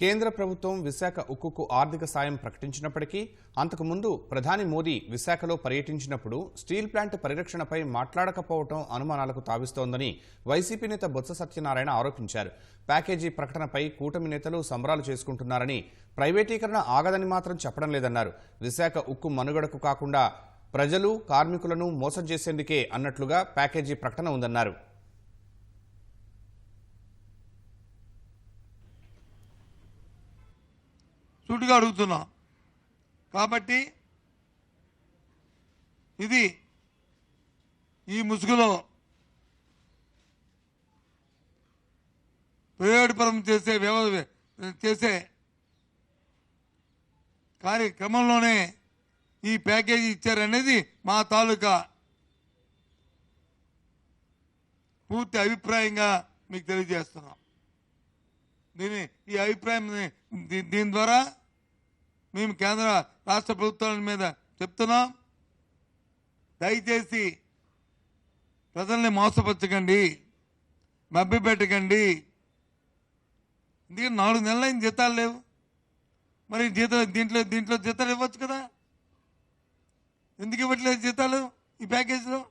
కేంద్ర ప్రభుత్వం విశాఖ ఉక్కుకు ఆర్థిక సాయం ప్రకటించినప్పటికీ అంతకుముందు ప్రధాని మోదీ విశాఖలో పర్యటించినప్పుడు స్టీల్ ప్లాంట్ పరిరక్షణపై మాట్లాడకపోవడం అనుమానాలకు తావిస్తోందని వైసీపీ నేత బొత్స సత్యనారాయణ ఆరోపించారు. ప్యాకేజీ ప్రకటనపై కూటమి నేతలు సంబరాలు చేసుకుంటున్నారని ప్రైవేటీకరణ ఆగదని మాత్రం చెప్పడం లేదన్నారు. విశాఖ ఉక్కు మనుగడకు కాకుండా ప్రజలు కార్మికులను మోసం చేసేందుకే అన్నట్లుగా ప్యాకేజీ ప్రకటన ఉందన్నారు. సూటిగా అడుగుతున్నా. కాబట్టి ఇది ఈ ముసుగులో ప్రయోగపరం చేసే వ్యవ చేసే కార్యక్రమంలోనే ఈ ప్యాకేజీ ఇచ్చారనేది మా తాలూకా పూర్తి అభిప్రాయంగా మీకు తెలియజేస్తున్నాం. దీని ఈ అభిప్రాయం దీ- దీని ద్వారా మేము కేంద్ర రాష్ట్ర ప్రభుత్వాల మీద చెప్తున్నాం. దయచేసి ప్రజల్ని మోసపరచకండి. పెట్టకండి ఎందుకంటే నాలుగు నెలలైన జీతాలు లేవు. మరి జీతాలు దీంట్లో దీంట్లో జీతాలు ఇవ్వచ్చు కదా? ఎందుకు ఇవ్వట్లేదు జీతాలు ఈ ప్యాకేజీలో?